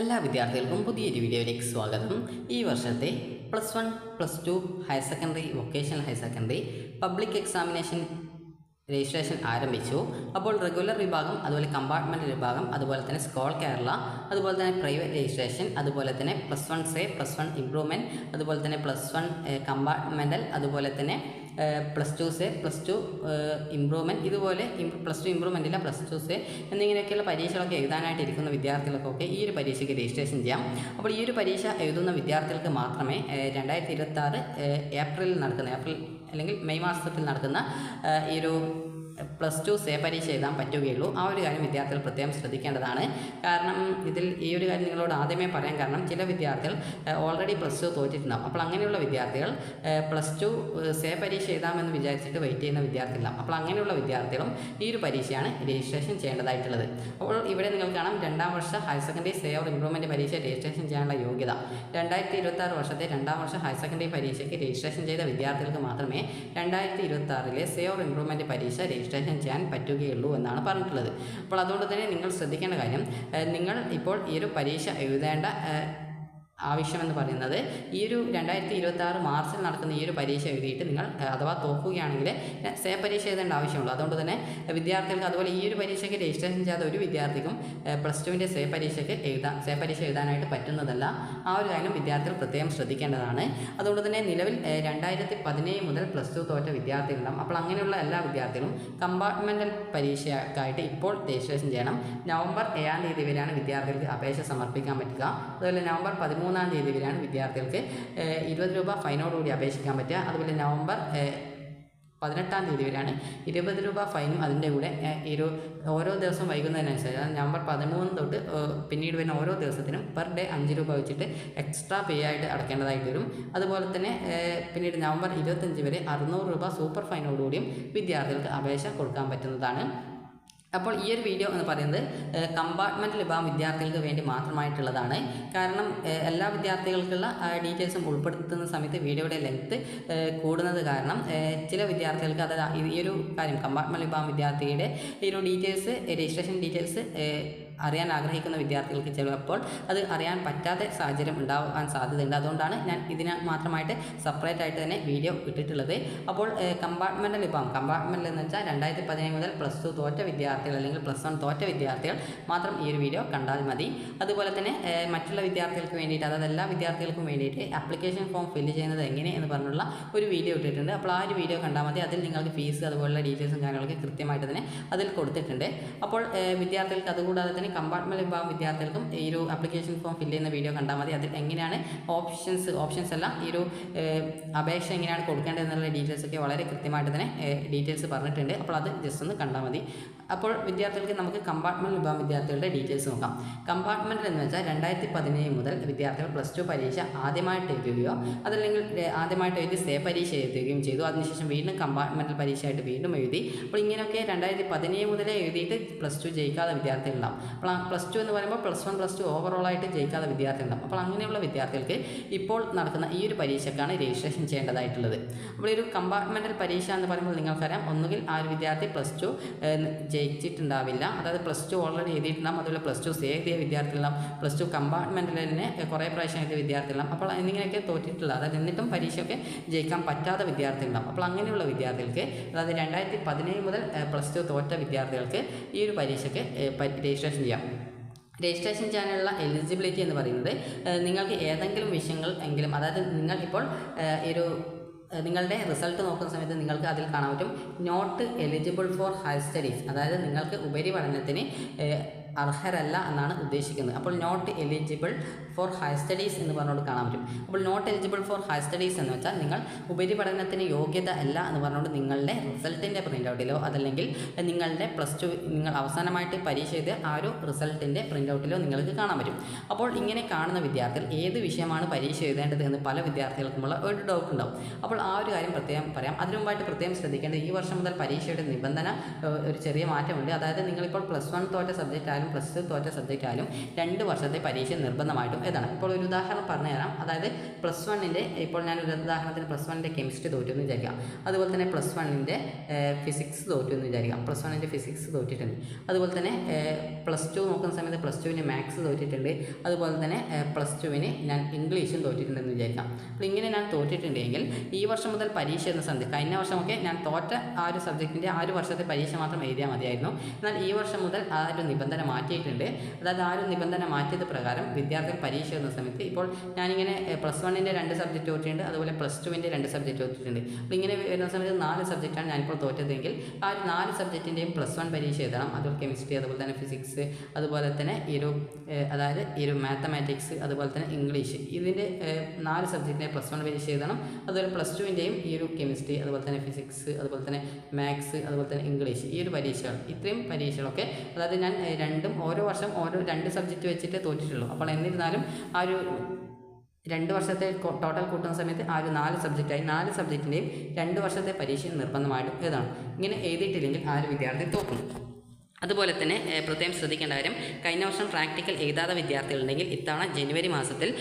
എല്ലാ വിദ്യാർത്ഥികൾക്കും പുതിയൊരു വീഡിയോയിലേക്ക് സ്വാഗതം. ഈ വർഷത്തെ plus one plus two higher secondary vocational higher secondary public examination registration ആരംഭിച്ചു. അപ്പോൾ റെഗുലർ വിഭാഗം അതുപോലെ കമ്പാർട്ട്മെന്റ് വിഭാഗം അതുപോലെ തന്നെ സ്കോൾ കേരള അതുപോലെ തന്നെ പ്രൈവറ്റ് രജിസ്ട്രേഷൻ അതുപോലെ തന്നെ plus one say plus one improvement അതുപോലെ തന്നെ പ്ലസ് വൺ കമ്പാർട്ട്മെന്റൽ അതുപോലെ തന്നെ plus two say plus two improvement ഇതുപോലെ പ്ലസ് ടു ഇമ്പ്രൂവ്മെന്റ് ഇല്ല പ്ലസ് ടു സെ എന്നിങ്ങനെയൊക്കെയുള്ള പരീക്ഷകളൊക്കെ എഴുതാനായിട്ട് ഇരിക്കുന്ന വിദ്യാർത്ഥികൾക്കൊക്കെ ഈ ഒരു പരീക്ഷയ്ക്ക് രജിസ്ട്രേഷൻ ചെയ്യാം. അപ്പോൾ ഈ ഒരു പരീക്ഷ എഴുതുന്ന വിദ്യാർത്ഥികൾക്ക് മാത്രമേ രണ്ടായിരത്തി ഇരുപത്തി ഏപ്രിലിൽ നടക്കുന്ന ഏപ്രിൽ അല്ലെങ്കിൽ മെയ് മാസത്തിൽ നടക്കുന്ന ഈ ഒരു പ്ലസ് ടു സേ പരീക്ഷ എഴുതാൻ പറ്റുകയുള്ളൂ. ആ ഒരു കാര്യം വിദ്യാർത്ഥികൾ പ്രത്യേകം ശ്രദ്ധിക്കേണ്ടതാണ്. കാരണം ഇതിൽ ഈ ഒരു കാര്യം നിങ്ങളോട് ആദ്യമേ പറയാൻ കാരണം ചില വിദ്യാർത്ഥികൾ ഓൾറെഡി പ്ലസ് ടു തോറ്റിട്ടുണ്ടാകും അപ്പോൾ അങ്ങനെയുള്ള വിദ്യാർത്ഥികൾ പ്ലസ് ടു സേ പരീക്ഷ എഴുതാമെന്ന് വിചാരിച്ചിട്ട് വെയിറ്റ് ചെയ്യുന്ന വിദ്യാർത്ഥികളാണ് അപ്പോൾ അങ്ങനെയുള്ള വിദ്യാർത്ഥികളും ഈ ഒരു പരീക്ഷയാണ് രജിസ്ട്രേഷൻ ചെയ്യേണ്ടതായിട്ടുള്ളത്. അപ്പോൾ ഇവിടെ നിങ്ങൾ കാണാം രണ്ടാം വർഷ higher secondary say or improvement പരീക്ഷ രജിസ്ട്രേഷൻ ചെയ്യാനുള്ള യോഗ്യത. രണ്ടായിരത്തി ഇരുപത്താറ് വർഷത്തെ രണ്ടാം വർഷ ഹയർ സെക്കൻഡറി പരീക്ഷയ്ക്ക് രജിസ്ട്രേഷൻ ചെയ്ത വിദ്യാർത്ഥികൾക്ക് മാത്രമേ രണ്ടായിരത്തി ഇരുപത്താറിലെ സേ ഓർ ഇംപ്രൂവ്മെന്റ് പരീക്ഷ രജിസ്ട്രേഷൻ ചെയ്യാൻ പറ്റുകയുള്ളൂ എന്നാണ് പറഞ്ഞിട്ടുള്ളത്. അപ്പോൾ അതുകൊണ്ട് തന്നെ നിങ്ങൾ ശ്രദ്ധിക്കേണ്ട കാര്യം നിങ്ങൾ ഇപ്പോൾ ഈ ഒരു പരീക്ഷ എഴുതേണ്ട ആവശ്യമെന്ന് പറയുന്നത്. ഈ ഒരു രണ്ടായിരത്തി ഇരുപത്തി ആറ് മാർച്ചിൽ നടക്കുന്ന ഈ ഒരു പരീക്ഷ എഴുതിയിട്ട് നിങ്ങൾ അഥവാ തോക്കുകയാണെങ്കിൽ സേ പരീക്ഷ എഴുതേണ്ട ആവശ്യമുള്ളൂ. അതുകൊണ്ട് തന്നെ വിദ്യാർത്ഥികൾക്ക് അതുപോലെ ഈ ഒരു പരീക്ഷയ്ക്ക് രജിസ്ട്രേഷൻ ചെയ്യാത്ത ഒരു വിദ്യാർത്ഥിക്കും പ്ലസ് ടുവിന്റെ സേ പരീക്ഷയ്ക്ക് എഴുതാൻ സേ പരീക്ഷ എഴുതാനായിട്ട് പറ്റുന്നതല്ല. ആ ഒരു കാര്യം വിദ്യാർത്ഥികൾ പ്രത്യേകം ശ്രദ്ധിക്കേണ്ടതാണ്. അതുകൊണ്ട് തന്നെ നിലവിൽ രണ്ടായിരത്തി പതിനേഴ് മുതൽ പ്ലസ് ടു തോറ്റ വിദ്യാർത്ഥികളുണ്ടാവും. അപ്പോൾ അങ്ങനെയുള്ള എല്ലാ വിദ്യാർത്ഥികളും കമ്പാർട്ട്മെന്റൽ പരീക്ഷയ്ക്കായിട്ട് ഇപ്പോൾ രജിസ്ട്രേഷൻ ചെയ്യണം. നവംബർ ഏഴാം തീയതി വരെയാണ് വിദ്യാർത്ഥികൾക്ക് അപേക്ഷ സമർപ്പിക്കാൻ പറ്റുക. അതുപോലെ നവംബർ പതിമൂന്നാം തീയതി വരെയാണ് വിദ്യാർത്ഥികൾക്ക് ഇരുപത് രൂപ ഫൈനോടുകൂടി അപേക്ഷിക്കാൻ പറ്റുക. അതുപോലെ നവംബർ പതിനെട്ടാം തീയതി വരെയാണ് ഇരുപത് രൂപ ഫൈനും അതിന്റെ കൂടെ ഇരു ഓരോ ദിവസം വൈകുന്നതിനനുസരിച്ച് നവംബർ പതിമൂന്ന് തൊട്ട് പിന്നീട് വരുന്ന ഓരോ ദിവസത്തിനും പെർ ഡേ അഞ്ച് രൂപ വെച്ചിട്ട് എക്സ്ട്രാ പേ ആയിട്ട് അടക്കേണ്ടതായിട്ട് വരും. അതുപോലെ തന്നെ പിന്നീട് നവംബർ ഇരുപത്തഞ്ച് വരെ അറുന്നൂറ് രൂപ സൂപ്പർ ഫൈനോടുകൂടിയും വിദ്യാർത്ഥികൾക്ക് അപേക്ഷ കൊടുക്കാൻ പറ്റുന്നതാണ്. അപ്പോൾ ഈ ഒരു വീഡിയോ എന്ന് പറയുന്നത് കമ്പാർട്ട്മെന്റ് വിഭാഗം വിദ്യാർത്ഥികൾക്ക് വേണ്ടി മാത്രമായിട്ടുള്ളതാണ്. കാരണം എല്ലാ വിദ്യാർത്ഥികൾക്കുള്ള ഡീറ്റെയിൽസും ഉൾപ്പെടുത്തുന്ന സമയത്ത് വീഡിയോയുടെ ലെങ്ത്ത് കൂടുന്നത് കാരണം ചില വിദ്യാർത്ഥികൾക്ക് അത് ഈ ഒരു കാര്യം കമ്പാർട്ട്മെന്റ് വിഭാഗം വിദ്യാർത്ഥിയുടെ ഈ ഒരു ഡീറ്റെയിൽസ് രജിസ്ട്രേഷൻ ഡീറ്റെയിൽസ് അറിയാൻ ആഗ്രഹിക്കുന്ന വിദ്യാർത്ഥികൾക്ക് ചിലപ്പോൾ അത് അറിയാൻ പറ്റാത്ത സാഹചര്യം ഉണ്ടാവാൻ സാധ്യതയുണ്ട്. അതുകൊണ്ടാണ് ഞാൻ ഇതിന് മാത്രമായിട്ട് സെപ്പറേറ്റ് ആയിട്ട് തന്നെ വീഡിയോ ഇട്ടിട്ടുള്ളത്. അപ്പോൾ കമ്പാർട്ട്മെന്റൽ വിഭാഗം. കമ്പാർട്ട്മെന്റൽ എന്ന് വെച്ചാൽ രണ്ടായിരത്തി പതിനേഴ് മുതൽ പ്ലസ് ടു തോറ്റ വിദ്യാർത്ഥികൾ അല്ലെങ്കിൽ പ്ലസ് വൺ തോറ്റ വിദ്യാർത്ഥികൾ മാത്രം ഈ ഒരു വീഡിയോ കണ്ടാൽ മതി. അതുപോലെ തന്നെ മറ്റുള്ള വിദ്യാർത്ഥികൾക്ക് വേണ്ടിയിട്ട് അതായത് എല്ലാ വിദ്യാർത്ഥികൾക്കും വേണ്ടിയിട്ട് ആപ്ലിക്കേഷൻ ഫോം ഫില്ല് ചെയ്യുന്നത് എങ്ങനെ എന്ന് പറഞ്ഞുള്ള ഒരു വീഡിയോ ഇട്ടിട്ടുണ്ട്. അപ്പോൾ ആ ഒരു വീഡിയോ കണ്ടാൽ മതി. അതിൽ നിങ്ങൾക്ക് ഫീസ് അതുപോലുള്ള ഡീറ്റെയിൽസും കാര്യങ്ങളൊക്കെ കൃത്യമായിട്ട് തന്നെ അതിൽ കൊടുത്തിട്ടുണ്ട്. അപ്പോൾ വിദ്യാർത്ഥികൾക്ക് അതുകൂടാതെ തന്നെ കമ്പാർട്ട്മെന്റ് വിഭാഗം വിദ്യാർത്ഥികൾക്കും ഈ ഒരു ആപ്ലിക്കേഷൻ ഫോം ഫില്ല് ചെയ്യുന്ന വീഡിയോ കണ്ടാൽ മതി. അതിൽ എങ്ങനെയാണ് ഓപ്ഷൻസ് ഓപ്ഷൻസ് എല്ലാം ഈ ഒരു അപേക്ഷ എങ്ങനെയാണ് കൊടുക്കേണ്ടത് എന്നുള്ള ഡീറ്റെയിൽസ് ഒക്കെ വളരെ കൃത്യമായിട്ട് തന്നെ ഡീറ്റെയിൽസ് പറഞ്ഞിട്ടുണ്ട്. അപ്പോൾ അത് ജസ്റ്റ് ഒന്ന് കണ്ടാൽ മതി. അപ്പോൾ വിദ്യാർത്ഥികൾക്ക് നമുക്ക് കമ്പാർട്ട്മെന്റ് വിഭാഗം വിദ്യാർത്ഥികളുടെ ഡീറ്റെയിൽസ് നോക്കാം. കമ്പാർട്ട്മെന്റിൽ എന്ന് വെച്ചാൽ രണ്ടായിരത്തി പതിനേഴ് മുതൽ വിദ്യാർത്ഥികൾ പ്ലസ് ടു പരീക്ഷ ആദ്യമായിട്ട് എഴുതുകയോ അതല്ലെങ്കിൽ ആദ്യമായിട്ട് എഴുതി സേ പരീക്ഷ എഴുതുകയും ചെയ്തു. അതിനുശേഷം വീണ്ടും കമ്പാർട്ട്മെന്റൽ പരീക്ഷയായിട്ട് വീണ്ടും എഴുതി. അപ്പോൾ ഇങ്ങനെയൊക്കെ രണ്ടായിരത്തി പതിനേഴ് മുതലേ എഴുതിയിട്ട് പ്ലസ് ടു ജയിക്കാതെ വിദ്യാർത്ഥികളുണ്ടാവും. അപ്പോൾ ആ പ്ലസ് ടു എന്ന് പറയുമ്പോൾ പ്ലസ് വൺ പ്ലസ് ടു ഓവറോളായിട്ട് ജയിക്കാത്ത വിദ്യാർത്ഥികളുണ്ടാകും അപ്പോൾ അങ്ങനെയുള്ള വിദ്യാർത്ഥികൾക്ക് ഇപ്പോൾ നടക്കുന്ന ഈ ഒരു പരീക്ഷയ്ക്കാണ് രജിസ്ട്രേഷൻ ചെയ്യേണ്ടതായിട്ടുള്ളത്. അപ്പോൾ ഒരു കമ്പാർട്ട്മെന്റൽ പരീക്ഷ എന്ന് പറയുമ്പോൾ നിങ്ങൾക്കറിയാം ഒന്നുകിൽ ആ ഒരു വിദ്യാർത്ഥി പ്ലസ് ടു ജയിച്ചിട്ടുണ്ടാവില്ല. അതായത് പ്ലസ് ടു ഓൾറെഡി എഴുതിയിട്ടുണ്ടാകും അതുപോലെ പ്ലസ് ടു സേ എഴുതിയ വിദ്യാർത്ഥികളുണ്ടാവും പ്ലസ് ടു കമ്പാർട്ട്മെന്റിൽ തന്നെ കുറേ പ്രാവശ്യം എഴുതിയ വിദ്യാർത്ഥികളുണ്ടാവും. അപ്പോൾ എന്നിങ്ങനെയൊക്കെ തോറ്റിട്ടുള്ള അതായത് എന്നിട്ടും പരീക്ഷയൊക്കെ ജയിക്കാൻ പറ്റാത്ത വിദ്യാർത്ഥികളുണ്ടാകും അപ്പോൾ അങ്ങനെയുള്ള വിദ്യാർത്ഥികൾക്ക് അതായത് രണ്ടായിരത്തി പതിനേഴ് മുതൽ പ്ലസ് ടു തോറ്റ വിദ്യാർത്ഥികൾക്ക് ഈ ഒരു പരീക്ഷയ്ക്ക് രജിസ്ട്രേഷൻ ചെയ്യാം. രജിസ്ട്രേഷൻ ചെയ്യാനുള്ള എലിജിബിലിറ്റി എന്ന് പറയുന്നത് നിങ്ങൾക്ക് ഏതെങ്കിലും വിഷയങ്ങൾ എങ്കിലും അതായത് നിങ്ങൾ ഇപ്പോൾ ഏഹ്, ഈ ഒരു നിങ്ങളുടെ റിസൾട്ട് നോക്കുന്ന സമയത്ത് നിങ്ങൾക്ക് അതിൽ കാണാൻ പറ്റും not eligible for higher studies അതായത് നിങ്ങൾക്ക് ഉപരിപഠനത്തിന് അർഹരല്ല എന്നാണ് ഉദ്ദേശിക്കുന്നത്. അപ്പോൾ not eligible for higher studies എന്ന് പറഞ്ഞുകൊണ്ട് കാണാൻ പറ്റും. അപ്പോൾ not eligible for higher studies എന്ന് വെച്ചാൽ നിങ്ങൾ ഉപരിപഠനത്തിന് യോഗ്യത അല്ല എന്ന് പറഞ്ഞുകൊണ്ട് നിങ്ങളുടെ റിസൾട്ടിന്റെ പ്രിന്റ് ഔട്ടിലോ അതല്ലെങ്കിൽ നിങ്ങളുടെ പ്ലസ് ടു നിങ്ങൾ അവസാനമായിട്ട് പരീക്ഷ ചെയ്ത് ആ ഒരു റിസൾട്ടിന്റെ പ്രിന്റ് ഔട്ടിലോ നിങ്ങൾക്ക് കാണാൻ പറ്റും. അപ്പോൾ ഇങ്ങനെ കാണുന്ന വിദ്യാർത്ഥികൾ ഏത് വിഷയമാണ് പരീക്ഷ എഴുതേണ്ടത് എന്ന് പല വിദ്യാർത്ഥികൾക്കുമുള്ള ഒരു ഡൗട്ട് ഉണ്ടാവും. അപ്പോൾ ആ ഒരു കാര്യം പ്രത്യേകം പറയാം. അതിനു മുമ്പായിട്ട് പ്രത്യേകം ശ്രദ്ധിക്കേണ്ടത് ഈ വർഷം മുതൽ പരീക്ഷയുടെ നിബന്ധന ഒരു ചെറിയ മാറ്റമുണ്ട്. അതായത് നിങ്ങളിപ്പോൾ പ്ലസ് വൺ തോറ്റ സബ്ജക്റ്റ് ആയാലും ആയാലും പ്ലസ് ടു തോറ്റ സബ്ജക്റ്റ് ആയാലും രണ്ട് വർഷത്തെ പരീക്ഷ നിർബന്ധമായിട്ടും എഴുതണം. ഇപ്പോൾ ഒരു ഉദാഹരണം പറഞ്ഞു തരാം അതായത് പ്ലസ് വണ്ണിന്റെ ഇപ്പോൾ ഞാൻ ഒരു ഉദാഹരണത്തിന് പ്ലസ് വണ്ണിന്റെ കെമിസ്ട്രി തോറ്റു എന്ന് വിചാരിക്കാം. അതുപോലെ തന്നെ പ്ലസ് വണ്ണിന്റെ ഫിസിക്സ് തോറ്റു എന്ന് വിചാരിക്കാം. പ്ലസ് വണ്ണിന്റെ ഫിസിക്സ് തോറ്റിട്ടുണ്ട്. അതുപോലെ തന്നെ പ്ലസ് ടു നോക്കുന്ന സമയത്ത് പ്ലസ് ടുവിന് മാത്സ് തോറ്റിട്ടുണ്ട്. അതുപോലെ തന്നെ പ്ലസ് ടുവിന് ഞാൻ ഇംഗ്ലീഷും തോറ്റിട്ടുണ്ടെന്ന് വിചാരിക്കാം. അപ്പോൾ ഇങ്ങനെ ഞാൻ തോറ്റിട്ടുണ്ടെങ്കിൽ ഈ വർഷം മുതൽ പരീക്ഷ എന്ന സന്ധി കഴിഞ്ഞ വർഷമൊക്കെ ഞാൻ തോറ്റ ആ ഒരു സബ്ജക്റ്റിന്റെ ആ ഒരു വർഷത്തെ പരീക്ഷ മാത്രം എഴുതിയാൽ മതിയായിരുന്നു. എന്നാൽ ഈ വർഷം മുതൽ ആ ഒരു നിബന്ധന മാറ്റിയിട്ടുണ്ട്. അതായത് ആ ഒരു നിബന്ധന മാറ്റിയത് പ്രകാരം വിദ്യാർത്ഥികൾ പരീക്ഷ എന്ന സമയത്ത് ഇപ്പോൾ ഞാനിങ്ങനെ പ്ലസ് വണ്ണിന്റെ രണ്ട് സബ്ജക്റ്റ് തോറ്റിട്ടുണ്ട് അതുപോലെ പ്ലസ് ടുവിന്റെ രണ്ട് സബ്ജക്റ്റ് തോറ്റിട്ടുണ്ട് അപ്പോൾ ഇങ്ങനെ വരുന്ന സമയത്ത് നാല് സബ്ജക്റ്റാണ് ഞാനിപ്പോൾ തോറ്റതെങ്കിൽ ആ ഒരു നാല് സബ്ജക്റ്റിന്റെയും പ്ലസ് വൺ പരീക്ഷ എഴുതണം. അതുപോലെ കെമിസ്ട്രി അതുപോലെ തന്നെ ഫിസിക്സ് അതുപോലെ തന്നെ ഈ ഒരു അതായത് ഈ ഒരു മാത്തമാറ്റിക്സ് അതുപോലെ തന്നെ ഇംഗ്ലീഷ് ഇതിന്റെ നാല് സബ്ജക്റ്റിനെ പ്ലസ് വൺ പരീക്ഷ എഴുതണം. അതുപോലെ പ്ലസ് ടുവിന്റെയും ഈ ഒരു കെമിസ്ട്രി അതുപോലെ തന്നെ ഫിസിക്സ് അതുപോലെ തന്നെ മാത്സ് അതുപോലെ തന്നെ ഇംഗ്ലീഷ് ഈ ഒരു പരീക്ഷകൾ ഇത്രയും പരീക്ഷകളൊക്കെ അതായത് ഞാൻ ഏഹ്, രണ്ടും ഓരോ വർഷം ഓരോ രണ്ട് സബ്ജക്റ്റ് വെച്ചിട്ട് തോറ്റിട്ടുള്ളൂ. അപ്പോൾ എന്നിരുന്നാലും ആ ഒരു രണ്ട് വർഷത്തെ ടോട്ടൽ കൂട്ടുന്ന സമയത്ത് ആ ഒരു നാല് സബ്ജക്റ്റായി നാല് സബ്ജക്റ്റിന്റെയും രണ്ട് വർഷത്തെ പരീക്ഷ നിർബന്ധമായിട്ടും എഴുതണം. ഇങ്ങനെ എഴുതിയിട്ടില്ലെങ്കിൽ ആ ഒരു വിദ്യാർത്ഥി തോക്കും അതുപോലെ തന്നെ പ്രത്യേകം ശ്രദ്ധിക്കേണ്ട കാര്യം കഴിഞ്ഞ വർഷം പ്രാക്ടിക്കൽ എഴുതാത്ത വിദ്യാർത്ഥികളുണ്ടെങ്കിൽ ഇത്തവണ ജനുവരി മാസത്തിൽ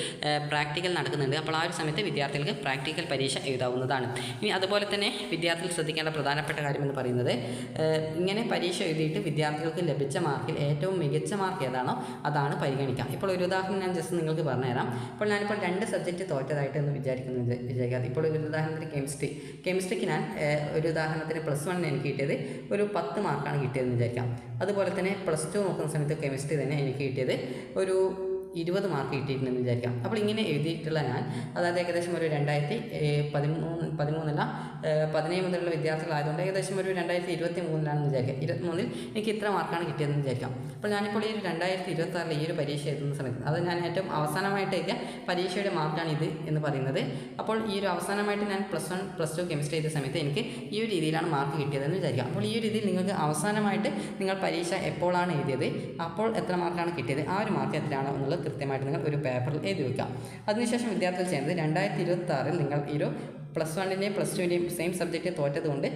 പ്രാക്ടിക്കൽ നടക്കുന്നുണ്ട്. അപ്പോൾ ആ ഒരു സമയത്ത് വിദ്യാർത്ഥികൾക്ക് പ്രാക്ടിക്കൽ പരീക്ഷ എഴുതാവുന്നതാണ്. ഇനി അതുപോലെ തന്നെ വിദ്യാർത്ഥികൾ ശ്രദ്ധിക്കേണ്ട പ്രധാനപ്പെട്ട കാര്യം എന്ന് പറയുന്നത് ഇങ്ങനെ പരീക്ഷ എഴുതിയിട്ട് വിദ്യാർത്ഥികൾക്ക് ലഭിച്ച മാർക്കിൽ ഏറ്റവും മികച്ച മാർക്ക് ഏതാണോ അതാണ് പരിഗണിക്കാം. ഇപ്പോൾ ഒരു ഉദാഹരണം ഞാൻ ജസ്റ്റ് നിങ്ങൾക്ക് പറഞ്ഞുതരാം. ഇപ്പോൾ ഞാനിപ്പോൾ രണ്ട് സബ്ജക്റ്റ് തോറ്റതായിട്ട് എന്ന് വിചാരിക്കുന്നു വിചാ- വിചാരിക്കാതെ ഇപ്പോൾ ഒരു ഉദാഹരണത്തിന് കെമിസ്ട്രി. കെമിസ്ട്രിക്ക് ഞാൻ ഒരു ഉദാഹരണത്തിന് പ്ലസ് വണ്ണിന് എനിക്ക് കിട്ടിയത് ഒരു പത്ത് മാർക്കാണ് കിട്ടിയതെന്ന് വിചാരിക്കാം. അതുപോലെ തന്നെ പ്ലസ് ടു നോക്കുന്ന സമയത്ത് കെമിസ്ട്രി തന്നെ എനിക്ക് കിട്ടിയത്. ഒരു ഇരുപത് മാർക്ക് കിട്ടിയിട്ടുണ്ടെന്ന് വിചാരിക്കാം. അപ്പോൾ ഇങ്ങനെ എഴുതിയിട്ടുള്ള ഞാൻ അതായത് ഏകദേശം ഒരു രണ്ടായിരത്തി പതിമൂന്ന് പതിമൂന്നല്ല പതിനേഴ് മുതലുള്ള വിദ്യാർത്ഥികളായതുകൊണ്ട് ഏകദേശം ഒരു രണ്ടായിരത്തി ഇരുപത്തി മൂന്നിലാണെന്ന് വിചാരിക്കാം. ഇരുപത്തിമൂന്നിൽ എനിക്ക് ഇത്ര മാർക്കാണ് കിട്ടിയതെന്ന് വിചാരിക്കാം. അപ്പോൾ ഞാനിപ്പോൾ ഈ രണ്ടായിരത്തി ഇരുപത്തി ആറിൽ ഈ ഒരു പരീക്ഷ എഴുതുന്ന സമയത്ത് അത് ഞാൻ ഏറ്റവും അവസാനമായിട്ട് പരീക്ഷയുടെ മാർക്കാണ് ഇത് എന്ന് പറയുന്നത്. അപ്പോൾ ഈ ഒരു അവസാനമായിട്ട് ഞാൻ plus one plus two chemistry ചെയ്ത സമയത്ത് എനിക്ക് ഈ ഒരു രീതിയിലാണ് മാർക്ക് കിട്ടിയതെന്ന് വിചാരിക്കാം. അപ്പോൾ ഈ ഒരു രീതിയിൽ നിങ്ങൾക്ക് അവസാനമായിട്ട് നിങ്ങൾ പരീക്ഷ എപ്പോഴാണ് എഴുതിയത് അപ്പോൾ എത്ര മാർക്കാണ് കിട്ടിയത് ആ ഒരു മാർക്ക് എത്രയാണോ എന്നുള്ളത് കൃത്യമായിട്ട് നിങ്ങൾ ഒരു പേപ്പറിൽ എഴുതി വയ്ക്കാം അതിനുശേഷം വിദ്യാർത്ഥികൾ ചെയ്യുന്നത് രണ്ടായിരത്തി ഇരുപത്തി നിങ്ങൾ ഈ ഒരു പ്ലസ് വണ്ണിന്റെയും പ്ലസ് ടുവിന്റെയും സെയിം സബ്ജക്റ്റ് തോറ്റതുകൊണ്ട്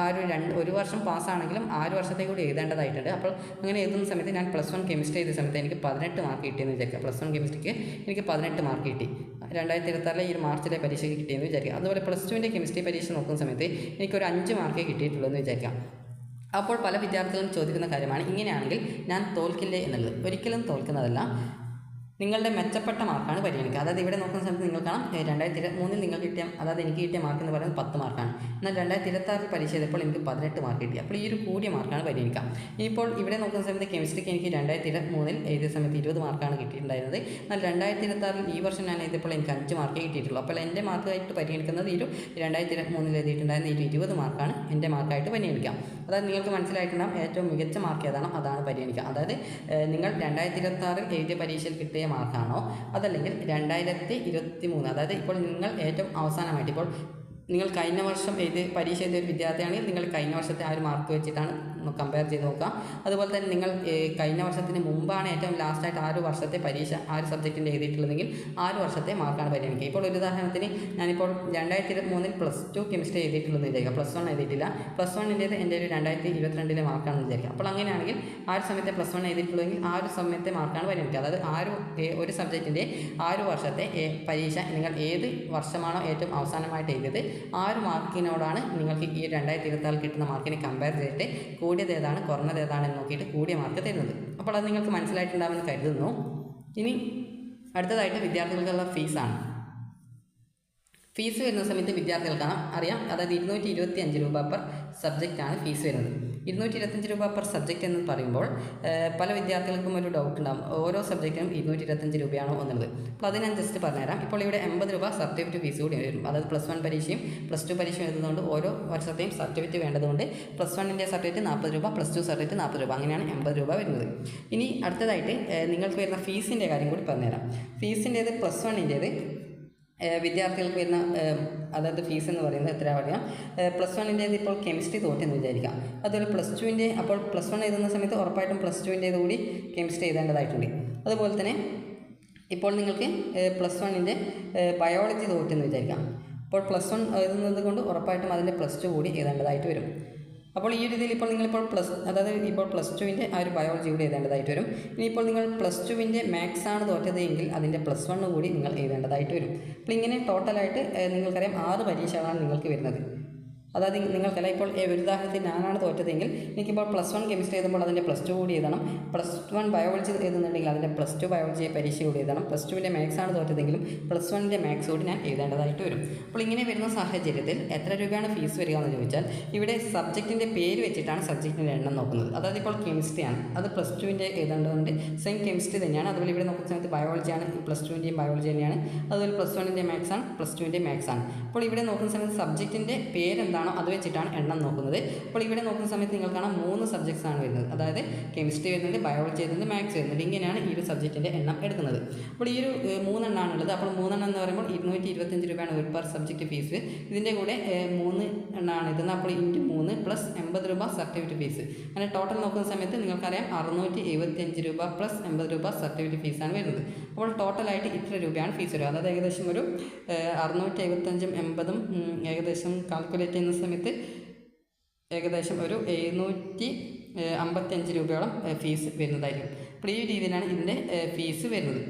ആ ഒരു രണ്ട് ഒരു വർഷം പാസ്സാണെങ്കിലും ആ ഒരു വർഷത്തെ കൂടി എഴുതേണ്ടതായിട്ടുണ്ട്. അപ്പോൾ അങ്ങനെ എഴുതുന്ന സമയത്ത് ഞാൻ പ്ലസ് വൺ കെമിസ്ട്രി എഴുതിയ സമയത്ത് എനിക്ക് പതിനെട്ട് മാർക്ക് കിട്ടിയെന്ന് വിചാരിക്കുക. പ്ലസ് വൺ കെമിസ്ട്രിക്ക് എനിക്ക് പതിനെട്ട് മാർക്ക് കിട്ടി. രണ്ടായിരത്തി ഇരുപത്താറിലെ ഈ മാർച്ചിലെ പരീക്ഷയ്ക്ക് കിട്ടിയെന്ന് വിചാരിക്കുക. അതുപോലെ പ്ലസ് ടുവിന്റെ കെമിസ്ട്രി പരീക്ഷ നോക്കുന്ന സമയത്ത് എനിക്കൊരു അഞ്ച് മാർക്കേ കിട്ടിയിട്ടുള്ളൂ എന്ന് വിചാരിക്കാം അപ്പോൾ പല വിദ്യാർത്ഥികളും ചോദിക്കുന്ന കാര്യമാണ് ഇങ്ങനെയാണെങ്കിൽ ഞാൻ തോൽക്കില്ലേ എന്നുള്ളത്. ഒരിക്കലും തോൽക്കുന്നതല്ല. നിങ്ങളുടെ മെച്ചപ്പെട്ട മാർക്കാണ് പരിഗണിക്കുക. അതായത് ഇവിടെ നോക്കുന്ന സമയത്ത് നിങ്ങൾ കാണാം രണ്ടായിരത്തി ഇരുപത്തി മൂന്നിൽ നിങ്ങൾക്ക് കിട്ടിയ അതായത് എനിക്ക് കിട്ടിയ മാർക്ക് എന്ന് പറയുന്നത് പത്ത് മാർക്കാണ്. എന്നാൽ രണ്ടായിരത്തി ഇരുപത്തി ആറിൽ പരീക്ഷ ചെയ്തപ്പോൾ എനിക്ക് പതിനെട്ട് മാർക്ക് കിട്ടി. അപ്പോൾ ഈ ഒരു കൂടിയ മാർക്കാണ് പരിഗണിക്കുക. ഇപ്പോൾ ഇവിടെ നോക്കുന്ന സമയത്ത് കെമിസ്ട്രിക്ക് എനിക്ക് രണ്ടായിരത്തി ഇരുപത്തി മൂന്നിൽ എഴുതിയ സമയത്ത് ഇരുപത് മാർക്കാണ് കിട്ടിയിട്ടുണ്ടായിരുന്നത്. എന്നാൽ രണ്ടായിരത്തി ഇരുപത്തി ആറിൽ ഈ വർഷം ഞാൻ എഴുതിയപ്പോൾ എനിക്ക് അഞ്ച് മാർക്കേ കിട്ടിയിട്ടുള്ളൂ. അപ്പോൾ എന്റെ മാർക്കായിട്ട് പരിഗണിക്കുന്നത് ഈ ഒരു രണ്ടായിരത്തി ഇരുപത്തി മൂന്നിൽ എഴുതിയിട്ടുണ്ടായിരുന്ന ഈ ഇരുപത് മാർക്കാണ് എന്റെ മാർക്കായിട്ട് പരിഗണിക്കാം അതായത് നിങ്ങൾക്ക് മനസ്സിലായിട്ടുണ്ടാകും ഏറ്റവും മികച്ച മാർക്ക് ഏതാണോ? അതാണ് പരിഗണിക്കുക. അതായത് നിങ്ങൾ രണ്ടായിരത്തി ഇരുപത്തി ആറിൽ എഴുതിയ പരീക്ഷയിൽ കിട്ടിയ മാർക്കാണോ അതല്ലെങ്കിൽ രണ്ടായിരത്തി ഇരുപത്തി മൂന്ന് അതായത് ഇപ്പോൾ നിങ്ങൾ ഏറ്റവും അവസാനമായിട്ട് ഇപ്പോൾ നിങ്ങൾ കഴിഞ്ഞ വർഷം എഴുതി പരീക്ഷ എഴുതിയ ഒരു വിദ്യാർത്ഥിയാണെങ്കിൽ നിങ്ങൾ കഴിഞ്ഞ വർഷത്തെ ആ ഒരു മാർക്ക് വെച്ചിട്ടാണ് കമ്പയർ ചെയ്ത് നോക്കുക. അതുപോലെ തന്നെ നിങ്ങൾ കഴിഞ്ഞ വർഷത്തിന് മുമ്പാണ് ഏറ്റവും ലാസ്റ്റായിട്ട് ആ ഒരു വർഷത്തെ പരീക്ഷ ആ ഒരു സബ്ജക്റ്റിന്റെ എഴുതിയിട്ടുള്ളതെങ്കിൽ ആ ഒരു വർഷത്തെ മാർക്കാണ് പരിഗണിക്കുക. ഇപ്പോൾ ഒരു ഉദാഹരണത്തിന് ഞാനിപ്പോൾ രണ്ടായിരത്തി ഇരുപത്തി മൂന്നിൽ പ്ലസ് ടു കെമിസ്ട്രി എഴുതിയിട്ടുള്ളതെന്ന് വിചാരിക്കുക. പ്ലസ് വൺ എഴുതിയിട്ടില്ല. പ്ലസ് വണ്ണിന്റേത് എന്റെ ഒരു രണ്ടായിരത്തി ഇരുപത്തിരണ്ടിലെ മാർക്കാണെന്ന് വിചാരിക്കുക. അപ്പോൾ അങ്ങനെയാണെങ്കിൽ ആ ഒരു സമയത്തെ പ്ലസ് വൺ എഴുതിയിട്ടുള്ളതെങ്കിൽ ആ ഒരു സമയത്തെ മാർക്കാണ് പരിഗണിക്കുക. അതായത് ആ ഒരു ഒരു സബ്ജക്റ്റിന്റെ ആ ഒരു വർഷത്തെ പരീക്ഷ നിങ്ങൾ ഏത് വർഷമാണോ ഏറ്റവും അവസാനമായിട്ട് എഴുതിയത് ആ ഒരു മാർക്കിനോടാണ് നിങ്ങൾക്ക് ഈ രണ്ടായിരത്തി ഇരുപത്തി കിട്ടുന്ന മാർക്കിനെ കമ്പയർ ചെയ്തിട്ട് കൂടിയത് ഏതാണ് കുറഞ്ഞത് ഏതാണെന്ന് നോക്കിയിട്ട് കൂടിയ മാർക്ക് തരുന്നത്. അപ്പോൾ അത് നിങ്ങൾക്ക് മനസ്സിലായിട്ടുണ്ടാവുമെന്ന് കരുതുന്നു. ഇനി അടുത്തതായിട്ട് വിദ്യാർത്ഥികൾക്കുള്ള ഫീസാണ് ഫീസ് വരുന്ന സമയത്ത് വിദ്യാർത്ഥികൾക്കാണ് അറിയാം അതായത് ഇരുന്നൂറ്റി ഇരുപത്തി അഞ്ച് രൂപ പെർ സബ്ജക്റ്റാണ് ഫീസ് വരുന്നത്. ഇരുന്നൂറ്റി ഇരുപത്തഞ്ച് രൂപ പെർ സബ്ജക്റ്റ് എന്ന് പറയുമ്പോൾ പല വിദ്യാർത്ഥികൾക്കും ഒരു ഡൗട്ട് ഉണ്ടാകും ഓരോ സബ്ജക്റ്റിനും ഇരുന്നൂറ്റി ഇരുപത്തഞ്ച് രൂപയാണോ എന്നുള്ളത്. അപ്പോൾ അത് ഞാൻ ജസ്റ്റ് പറഞ്ഞുതരാം. ഇപ്പോൾ ഇവിടെ എൺപത് രൂപ സർട്ടിഫിക്കറ്റ് ഫീസ് കൂടി വരും. അതായത് പ്ലസ് വൺ പരീക്ഷയും പ്ലസ് ടു പരീക്ഷയും എഴുതുന്നതുകൊണ്ട് ഓരോ വർഷത്തെയും സർട്ടിഫിക്കറ്റ് വേണ്ടതുകൊണ്ട് പ്ലസ് വണ്ണിന്റെ സർട്ടിഫിക്കറ്റ് നാൽപ്പത് രൂപ പ്ലസ് ടു സർട്ടിഫിക്കറ്റ് നാൽപ്പത് രൂപ. അങ്ങനെയാണ് എൺപത് രൂപ വരുന്നത്. ഇനി അടുത്തതായിട്ട് നിങ്ങൾക്ക് വരുന്ന ഫീസിന്റെ കാര്യം കൂടി പറഞ്ഞുതരാം. ഫീസിന്റേത് പ്ലസ് വണ്ണിന്റേത് വിദ്യാർത്ഥികൾക്ക് വരുന്ന അതായത് ഫീസ് എന്ന് പറയുന്നത് എത്ര പറയാം പ്ലസ് വണ്ണിന്റേത് ഇപ്പോൾ കെമിസ്ട്രി തോറ്റെന്ന് വിചാരിക്കാം. അതുപോലെ പ്ലസ് ടുവിന്റെ അപ്പോൾ പ്ലസ് വൺ എഴുതുന്ന സമയത്ത് ഉറപ്പായിട്ടും പ്ലസ് ടുവിന്റേത് കൂടി കെമിസ്ട്രി എഴുതേണ്ടതായിട്ടുണ്ട്. അതുപോലെ തന്നെ ഇപ്പോൾ നിങ്ങൾക്ക് പ്ലസ് വണ്ണിന്റെ ബയോളജി തോറ്റെന്ന് വിചാരിക്കാം. അപ്പോൾ പ്ലസ് വൺ എഴുതുന്നത് കൊണ്ട് ഉറപ്പായിട്ടും അതിന്റെ പ്ലസ് ടു കൂടി എഴുതേണ്ടതായിട്ട് വരും. അപ്പോൾ ഈ രീതിയിൽ ഇപ്പോൾ നിങ്ങളിപ്പോൾ പ്ലസ് അതായത് ഇപ്പോൾ പ്ലസ് ടുവിന്റെ ആ ഒരു ബയോളജി കൂടി എഴുതേണ്ടതായിട്ട് വരും. ഇനിയിപ്പോൾ നിങ്ങൾ പ്ലസ് ടുവിന്റെ മാത്സ് ആണ് തോറ്റതെങ്കിൽ അതിന്റെ പ്ലസ് വണ്ണ് കൂടി നിങ്ങൾ എഴുതേണ്ടതായിട്ട് വരും. അപ്പോൾ ഇങ്ങനെ ടോട്ടലായിട്ട് നിങ്ങൾക്കറിയാം ആറ് പരീക്ഷകളാണ് നിങ്ങൾക്ക് വരുന്നത്. അതായത് നിങ്ങൾക്കല്ല ഇപ്പോൾ ഒരു ഉദാഹരണത്തിൽ ഞാനാണ് തോറ്റതെങ്കിൽ എനിക്കിപ്പോൾ പ്ലസ് വൺ കെമിസ്ട്രി എഴുതുമ്പോൾ അതിന്റെ പ്ലസ് ടു കൂടി എഴുതണം. പ്ലസ് വൺ ബയോളജി എഴുതുന്നുണ്ടെങ്കിൽ അതിന്റെ പ്ലസ് ടു ബയോളജി പരീക്ഷ കൂടി എഴുതണം. പ്ലസ് ടുവിന്റെ മാത്സ് ആണ് തോറ്റതെങ്കിലും പ്ലസ് വണ്ണിന്റെ മാത്സ് കൂടി ഞാൻ എഴുതേണ്ടതായിട്ട് വരും. അപ്പോൾ ഇങ്ങനെ വരുന്ന സാഹചര്യത്തിൽ എത്ര രൂപയാണ് ഫീസ് വരിക എന്ന് ചോദിച്ചാൽ ഇവിടെ സബ്ജക്റ്റിന്റെ പേര് വെച്ചിട്ടാണ് സബ്ജക്റ്റിന്റെ എണ്ണം നോക്കുന്നത്. അതായത് ഇപ്പോൾ കെമിസ്ട്രിയാണ് അത് പ്ലസ് ടുവിന്റെ എഴുതേണ്ടതുണ്ട്. സെയിം കെമിസ്ട്രി തന്നെയാണ്. അതുപോലെ ഇവിടെ നോക്കുന്ന സമയത്ത് ബയോളജിയാണ് പ്ലസ് ടുവിന്റെയും ബയോളജി തന്നെയാണ്. അതുപോലെ പ്ലസ് വണ്ണിന്റെ മാത്സ് ആണ്. പ്ലസ് ടുവിന്റെ മാത്സ് ആണ്. അപ്പോൾ ഇവിടെ നോക്കുന്ന സമയത്ത് സബ്ജക്റ്റിന്റെ പേരെന്താണോ അത് വെച്ചിട്ടാണ് എണ്ണം നോക്കുന്നത്. അപ്പോൾ ഇവിടെ നോക്കുന്ന സമയത്ത് നിങ്ങൾ കാണാം മൂന്ന് സബ്ജക്ട്സ് ആണ് വരുന്നത്. അതായത് കെമിസ്ട്രി വരുന്നുണ്ട് ബയോളജി വരുന്നുണ്ട് മാത്സ് വരുന്നുണ്ട്. ഇങ്ങനെയാണ് ഈ ഒരു സബ്ജക്റ്റിന്റെ എണ്ണം എടുക്കുന്നത്. അപ്പോൾ ഈ ഒരു മൂന്നെണ്ണമാണ് ഉള്ളത്. അപ്പോൾ മൂന്നെണ്ണം എന്ന് പറയുമ്പോൾ ഇരുന്നൂറ്റി ഇരുപത്തഞ്ച് രൂപയാണ് ഒരു പെർ സബ്ജക്റ്റ് ഫീസ് ഇതിന്റെ കൂടെ മൂന്ന് എണ്ണമാണ് ഇതെന്ന് അപ്പോൾ ഇന്റു മൂന്ന് പ്ലസ് എൺപത് രൂപ സർട്ടിഫിക്കറ്റ് ഫീസ് അങ്ങനെ ടോട്ടൽ നോക്കുന്ന സമയത്ത് നിങ്ങൾക്കറിയാം അറുന്നൂറ്റി എഴുപത്തിയഞ്ച് രൂപ പ്ലസ് എൺപത് രൂപ സർട്ടിഫിക്കറ്റ് ഫീസാണ് വരുന്നത്. അപ്പോൾ ടോട്ടലായിട്ട് ഇത്ര രൂപയാണ് ഫീസ് വരിക. അതായത് ഏകദേശം ഒരു അറുന്നൂറ്റി എഴുപത്തഞ്ചും എൺപതും ഏകദേശം കാൽക്കുലേറ്റ് ചെയ്യുന്ന സമയത്ത് ഏകദേശം ഒരു എഴുന്നൂറ്റി അമ്പത്തഞ്ച് രൂപയോളം ഫീസ് വരുന്നതായിരിക്കും. അപ്പോൾ ഈ രീതിയിലാണ് ഇതിന്റെ ഫീസ് വരുന്നത്.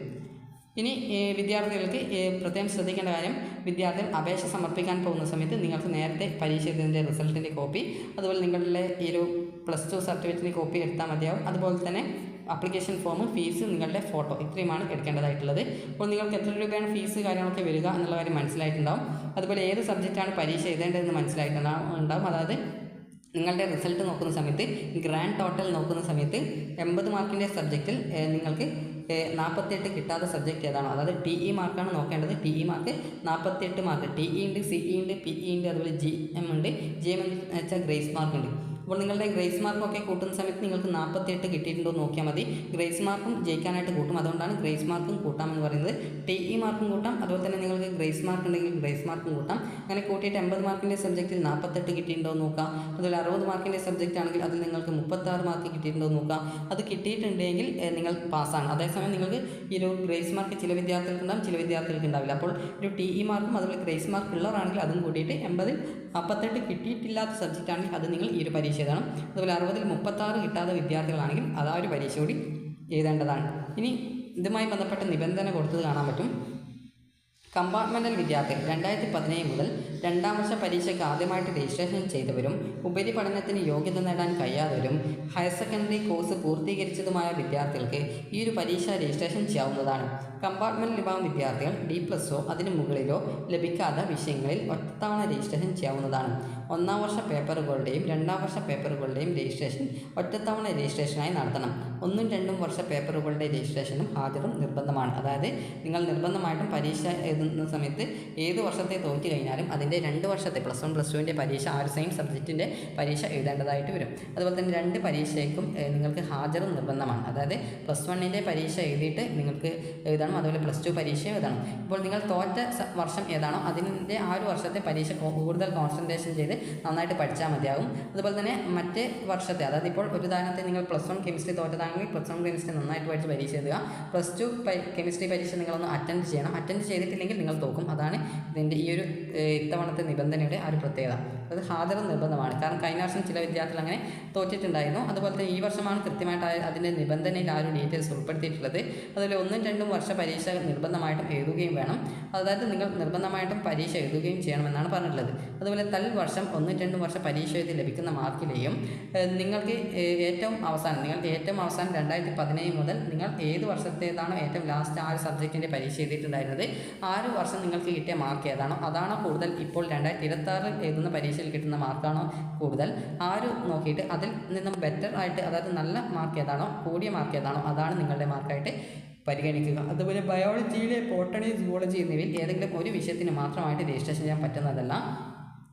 ഇനി വിദ്യാർത്ഥികൾക്ക് പ്രത്യേകം ശ്രദ്ധിക്കേണ്ട കാര്യം വിദ്യാർത്ഥികൾ അപേക്ഷ സമർപ്പിക്കാൻ പോകുന്ന സമയത്ത് നിങ്ങൾക്ക് നേരത്തെ പരീക്ഷ റിസൾട്ടിന്റെ കോപ്പി അതുപോലെ നിങ്ങളുടെ ഈ ഒരു പ്ലസ് ടു സർട്ടിഫിക്കറ്റിന്റെ കോപ്പി എടുത്താൽ മതിയാവും. അതുപോലെ തന്നെ അപ്ലിക്കേഷൻ ഫോം ഫീസ് നിങ്ങളുടെ ഫോട്ടോ ഇത്രയുമാണ് എടുക്കേണ്ടതായിട്ടുള്ളത്. അപ്പോൾ നിങ്ങൾക്ക് എത്ര രൂപയാണ് ഫീസ് കാര്യങ്ങളൊക്കെ വരിക എന്നുള്ള കാര്യം മനസ്സിലായിട്ടുണ്ടാവും. അതുപോലെ ഏത് സബ്ജക്റ്റാണ് പരീക്ഷ എഴുതേണ്ടതെന്ന് മനസ്സിലായിട്ടുണ്ടാവും. അതായത് നിങ്ങളുടെ റിസൾട്ട് നോക്കുന്ന സമയത്ത് ഗ്രാൻഡ് ടോട്ടൽ നോക്കുന്ന സമയത്ത് എൺപത് മാർക്കിന്റെ സബ്ജക്റ്റിൽ നിങ്ങൾക്ക് നാൽപ്പത്തെട്ട് കിട്ടാത്ത സബ്ജക്റ്റ് ഏതാണോ? അതായത് ടി ഇ മാർക്കാണ് നോക്കേണ്ടത്. ടി ഇ മാർക്ക് നാൽപ്പത്തെട്ട് മാർക്ക് ടി ഇ ഉണ്ട് സി ഇ ഉണ്ട് പി ഇ ഉണ്ട് അതുപോലെ ജി എം ഉണ്ട്. ജി എം എന്ന് വെച്ചാൽ ഗ്രേസ് മാർക്ക് ഉണ്ട്. അപ്പോൾ നിങ്ങളുടെ ഗ്രേസ് മാർക്കൊക്കെ കൂട്ടുന്ന സമയത്ത് നിങ്ങൾക്ക് നാൽപ്പത്തിയെട്ട് കിട്ടിയിട്ടുണ്ടോ എന്ന് നോക്കിയാൽ മതി. ഗ്രേസ് മാർക്കും ജയിക്കാനായിട്ട് കൂട്ടും. അതുകൊണ്ടാണ് ഗ്രേസ് മാർക്കും കൂട്ടാമെന്ന് പറയുന്നത്. ടി ഇ മാർക്കും കൂട്ടാം. അതുപോലെ തന്നെ നിങ്ങൾക്ക് ഗ്രേസ് മാർക്ക് ഉണ്ടെങ്കിൽ ഗ്രേസ് മാർക്കും കൂട്ടാം. അങ്ങനെ കൂട്ടിയിട്ട് എൺപത് മാർക്കിന്റെ സബ്ജക്റ്റിൽ നാൽപ്പത്തെട്ട് കിട്ടിയിട്ടുണ്ടോ എന്ന് നോക്കാം. അതുപോലെ അറുപത് മാർക്കിന്റെ സബ്ജക്റ്റ് ആണെങ്കിൽ അതിൽ നിങ്ങൾക്ക് മുപ്പത്താറ് മാർക്ക് കിട്ടിയിട്ടുണ്ടോ എന്ന് നോക്കാം. അത് കിട്ടിയിട്ടുണ്ടെങ്കിൽ നിങ്ങൾ പാസ്സാണ്. അതേസമയം നിങ്ങൾക്ക് ഈ ഒരു ഗ്രേസ് മാർക്ക് ചില വിദ്യാർത്ഥികൾക്ക് ഉണ്ടാവും ചില വിദ്യാർത്ഥികൾക്ക് ഉണ്ടാവില്ല. അപ്പോൾ ഒരു ടി ഇ മാർക്കും അതുപോലെ ഗ്രേസ് മാർക്ക് ഉള്ളവരാണെങ്കിൽ അതും കൂട്ടിയിട്ട് എൺപതിൽ നാൽപ്പത്തെട്ട് കിട്ടിയിട്ടില്ലാത്ത സബ്ജക്റ്റ് ആണെങ്കിൽ അത് നിങ്ങൾ ഈ ഒരു പരീക്ഷ എഴുതണം. അതുപോലെ അറുപതിൽ മുപ്പത്താറ് കിട്ടാത്ത വിദ്യാർത്ഥികളാണെങ്കിൽ അതാ ഒരു പരീക്ഷ കൂടി എഴുതേണ്ടതാണ്. ഇനി ഇതുമായി ബന്ധപ്പെട്ട നിബന്ധന കൊടുത്തത് കാണാൻ പറ്റും. കമ്പാർട്ട്മെന്റൽ വിദ്യാർത്ഥികൾ രണ്ടായിരത്തി പതിനേഴ് മുതൽ രണ്ടാം വർഷ പരീക്ഷയ്ക്ക് ആദ്യമായിട്ട് രജിസ്ട്രേഷൻ ചെയ്തവരും ഉപരിപഠനത്തിന് യോഗ്യത നേടാൻ കഴിയാത്തവരും ഹയർ സെക്കൻഡറി കോഴ്സ് പൂർത്തീകരിച്ചതുമായ വിദ്യാർത്ഥികൾക്ക് ഈ ഒരു പരീക്ഷ രജിസ്ട്രേഷൻ ചെയ്യാവുന്നതാണ്. കമ്പാർട്ട്മെന്റ് വിഭാഗം വിദ്യാർത്ഥികൾ ഡി പ്ലസ് പ്ലസോ അതിന് മുകളിലോ ലഭിക്കാത്ത വിഷയങ്ങളിൽ ഒറ്റത്തവണ രജിസ്ട്രേഷൻ ചെയ്യാവുന്നതാണ്. ഒന്നാം വർഷ പേപ്പറുകളുടെയും രണ്ടാം വർഷ പേപ്പറുകളുടെയും രജിസ്ട്രേഷൻ ഒറ്റത്തവണ രജിസ്ട്രേഷനായി നടത്തണം. ഒന്നും രണ്ടും വർഷ പേപ്പറുകളുടെ രജിസ്ട്രേഷനും ഹാജറും നിർബന്ധമാണ്. അതായത് നിങ്ങൾ നിർബന്ധമായിട്ടും പരീക്ഷ എഴുതുന്ന സമയത്ത് ഏത് വർഷത്തെ തോറ്റി കഴിഞ്ഞാലും അതിന്റെ രണ്ട് വർഷത്തെ പ്ലസ് വൺ പ്ലസ് ടുവിന്റെ പരീക്ഷ ആ ഒരു സെയിം സബ്ജക്റ്റിന്റെ പരീക്ഷ എഴുതേണ്ടതായിട്ട് വരും. അതുപോലെ തന്നെ രണ്ട് പരീക്ഷയ്ക്കും നിങ്ങൾക്ക് ഹാജറും നിർബന്ധമാണ്. അതായത് പ്ലസ് വണ്ണിന്റെ പരീക്ഷ എഴുതിയിട്ട് നിങ്ങൾക്ക് എഴുതണം അതുപോലെ പ്ലസ് ടു പരീക്ഷ എഴുതണം. ഇപ്പോൾ നിങ്ങൾ തോറ്റ വർഷം ഏതാണോ അതിന്റെ ആ ഒരു വർഷത്തെ പരീക്ഷ കൂടുതൽ കോൺസെൻട്രേഷൻ ചെയ്ത് നന്നായിട്ട് പഠിച്ചാൽ മതിയാകും അതുപോലെ തന്നെ മറ്റേ വർഷത്തെ അതായത് ഇപ്പോൾ ഒരു ഉദാഹരണത്തിന് നിങ്ങൾ പ്ലസ് വൺ കെമിസ്ട്രി തോറ്റതാണെങ്കിൽ പ്ലസ് വൺ കെമിസ്ട്രി നന്നായിട്ട് പഠിച്ച് പരീക്ഷ എഴുതുക. പ്ലസ് ടു കെമിസ്ട്രി പരീക്ഷ നിങ്ങളൊന്ന് അറ്റൻഡ് ചെയ്യണം. അറ്റൻഡ് ചെയ്തിട്ടില്ലെങ്കിൽ നിങ്ങൾ തോക്കും. അതാണ് ഇതിന്റെ ഈ ഒരു ഇത്തവണത്തെ നിബന്ധനയുടെ ആ ഒരു പ്രത്യേകത. അത് ഹാജർ നിർബന്ധമാണ്. കാരണം കഴിഞ്ഞ വർഷം ചില വിദ്യാർത്ഥികൾ അങ്ങനെ തോറ്റിട്ടുണ്ടായിരുന്നു. അതുപോലെ തന്നെ ഈ വർഷമാണ് കൃത്യമായിട്ട് അതിന്റെ നിബന്ധനയിൽ ആ ഒരു ഡീറ്റെയിൽസ് ഉൾപ്പെടുത്തിയിട്ടുള്ളത്. അതുപോലെ ഒന്നും രണ്ടും വർഷ പരീക്ഷ നിർബന്ധമായിട്ടും എഴുതുകയും വേണം. അതായത് നിങ്ങൾ നിർബന്ധമായിട്ടും പരീക്ഷ എഴുതുകയും ചെയ്യണമെന്നാണ് പറഞ്ഞിട്ടുള്ളത്. അതുപോലെ തൽ വർഷം ഒന്നും രണ്ടും വർഷം പരീക്ഷ എഴുതി ലഭിക്കുന്ന മാർക്കിലെയും നിങ്ങൾക്ക് ഏറ്റവും അവസാനം നിങ്ങൾ ഏറ്റവും അവസാനം രണ്ടായിരത്തി പതിനേഴ് മുതൽ നിങ്ങൾ ഏത് വർഷത്തേതാണോ ഏറ്റവും ലാസ്റ്റ് ആ സബ്ജക്റ്റിന്റെ പരീക്ഷ എഴുതിയിട്ടുണ്ടായിരുന്നത്? ആ ഒരു വർഷം നിങ്ങൾക്ക് കിട്ടിയ മാർക്ക് ഏതാണോ? അതാണോ കൂടുതൽ ഇപ്പോൾ രണ്ടായിരത്തി ഇരുപത്താറിൽ എഴുതുന്ന പരീക്ഷയിൽ കിട്ടുന്ന മാർക്കാണോ കൂടുതൽ? ആ ഒരു നോക്കിയിട്ട് അതിൽ നിന്നും ബെറ്റർ ആയിട്ട് അതായത് നല്ല മാർക്ക് ഏതാണോ കൂടിയ മാർക്ക് ഏതാണോ അതാണ് നിങ്ങളുടെ മാർക്കായിട്ട് പരിഗണിക്കുക. അതുപോലെ ബയോളജിയിലെ ബോട്ടണി സുവോളജി എന്നിവയിൽ ഏതെങ്കിലും ഒരു വിഷയത്തിന് മാത്രമായിട്ട് രജിസ്ട്രേഷൻ ചെയ്യാൻ പറ്റുന്നതല്ല.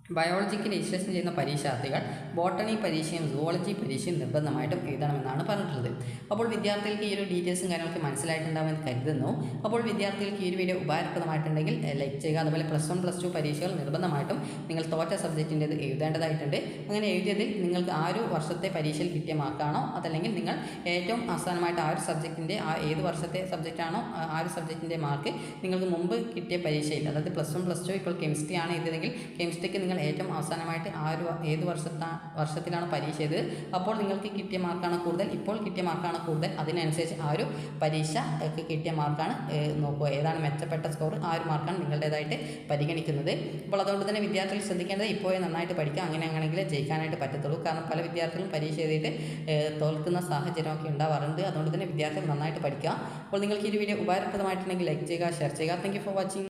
ബയോളജിക്ക് രജിസ്ട്രേഷൻ ചെയ്യുന്ന പരീക്ഷാർത്ഥികൾ ബോട്ടണി പരീക്ഷയും സുവോളജി പരീക്ഷയും നിർബന്ധമായിട്ടും എഴുതണമെന്നാണ് പറഞ്ഞിട്ടുള്ളത്. അപ്പോൾ വിദ്യാർത്ഥികൾക്ക് ഈ ഒരു ഡീറ്റെയിൽസും കാര്യങ്ങളൊക്കെ മനസ്സിലായിട്ടുണ്ടാവുമെന്ന് കരുതുന്നു. അപ്പോൾ വിദ്യാർത്ഥികൾക്ക് ഈ ഒരു വീഡിയോ ഉപകാരപ്രദമായിട്ടുണ്ടെങ്കിൽ ലൈക്ക് ചെയ്യുക. അതുപോലെ പ്ലസ് വൺ പ്ലസ് ടു പരീക്ഷകൾ നിർബന്ധമായിട്ടും നിങ്ങൾ തോറ്റ സബ്ജക്റ്റിന്റെത് എഴുതേണ്ടതായിട്ടുണ്ട്. അങ്ങനെ എഴുതിയതിൽ നിങ്ങൾക്ക് ആ ഒരു വർഷത്തെ പരീക്ഷയിൽ കിട്ടിയ മാർക്കാണോ? അതല്ലെങ്കിൽ നിങ്ങൾ ഏറ്റവും അവസാനമായിട്ട് ആ ഒരു സബ്ജക്റ്റിന്റെ ആ ഏത് വർഷത്തെ സബ്ജക്റ്റാണോ ആ ഒരു സബ്ജക്റ്റിന്റെ മാർക്ക് നിങ്ങൾക്ക് മുമ്പ് കിട്ടിയ പരീക്ഷയിൽ അതായത് പ്ലസ് വൺ പ്ലസ് ടു ഇപ്പോൾ കെമിസ്ട്രി ആണ് എഴുതിയതെങ്കിൽ കെമിസ്ട്രിക്ക് നിങ്ങൾ ഏറ്റവും അവസാനമായിട്ട് ആ ഒരു ഏത് വർഷത്താ വർഷത്തിലാണ് പരീക്ഷ ചെയ്തത് അപ്പോൾ നിങ്ങൾക്ക് കിട്ടിയ മാർക്കാണ് കൂടുതൽ ഇപ്പോൾ കിട്ടിയ മാർക്കാണ് കൂടുതൽ. അതിനനുസരിച്ച് ആ ഒരു പരീക്ഷ കിട്ടിയ മാർക്കാണ് നോക്കുക. ഏതാണ് മെച്ചപ്പെട്ട സ്കോർ ആ ഒരു മാർക്കാണ് നിങ്ങളുടേതായിട്ട് പരിഗണിക്കുന്നത്. അപ്പോൾ അതുകൊണ്ട് തന്നെ വിദ്യാർത്ഥികൾ ശ്രദ്ധിക്കേണ്ടത് ഇപ്പോഴേ നന്നായിട്ട് പഠിക്കുക. അങ്ങനെ അങ്ങനെയെങ്കിൽ ജയിക്കാനായിട്ട് പറ്റത്തുള്ളൂ. കാരണം പല വിദ്യാർത്ഥികളും പരീക്ഷ എഴുതിയിട്ട് തോൽക്കുന്ന സാഹചര്യമൊക്കെ ഉണ്ടാവാറുണ്ട്. അതുകൊണ്ട് തന്നെ വിദ്യാർത്ഥികൾ നന്നായിട്ട് പഠിക്കുക. അപ്പോൾ നിങ്ങൾക്ക് ഈ വീഡിയോ ഉപകാരപ്രദമായിട്ടുണ്ടെങ്കിൽ ലൈക്ക് ചെയ്യുക ഷെയർ ചെയ്യുക. Thank for watching